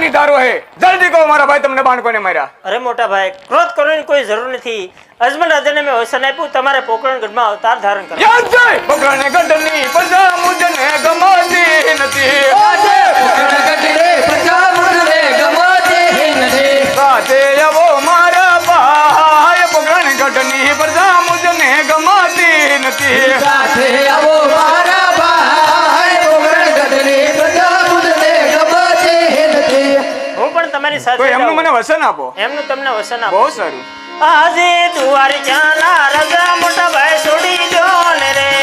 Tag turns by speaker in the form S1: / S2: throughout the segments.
S1: ની ધારો હે. જલ્દી કહો મારા ભાઈ તમને બાણકોને માર્યા.
S2: અરે મોટા ભાઈ ક્રોધ કરવાની કોઈ જરૂર નથી. અજમલ રાજાને મેં વસન આપ્યું તમારે પોકરણ ગઢમાં અવતાર ધારણ કરો
S1: યાદ છે? પોકરણ ગઢની પ્રજા મુજને ગમાતી નથી. આજે પોકરણ ગઢની
S2: તમારી સાથે
S1: એમનું મને વસન આપો.
S2: એમનું તમને વસન આપો.
S1: બહુ સારું.
S2: આજે તું
S3: દુવાર ચાલા રજા મોટા ભાઈ છોડી દો
S2: ને રે.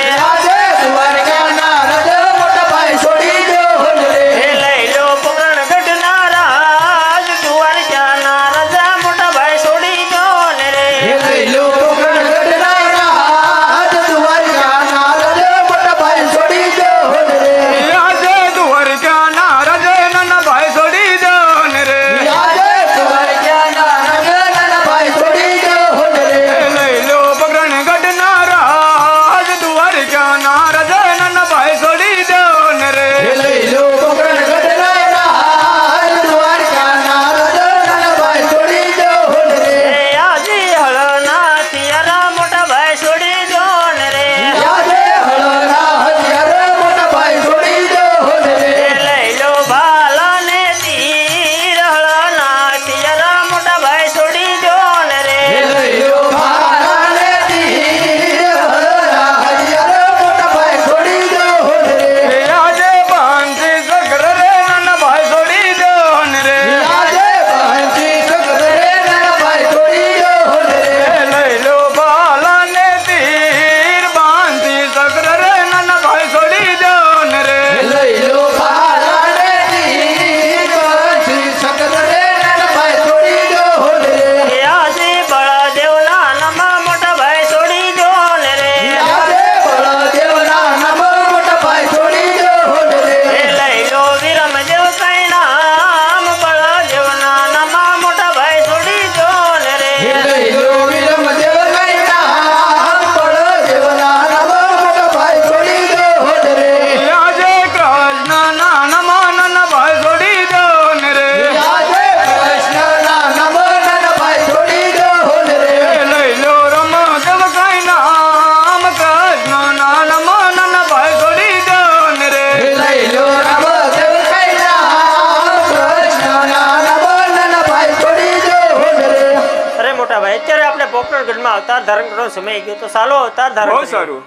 S2: બરાબર
S3: અત્યારે આપણે પોપટર પોકરણગઢમાં અવતાર ધારણ કરવાનો સમય ગયો. તો સાલો અવતાર ધારણ
S1: બહુ સારું.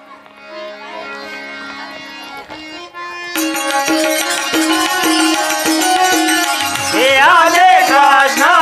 S1: હે આદે કૃષ્ણ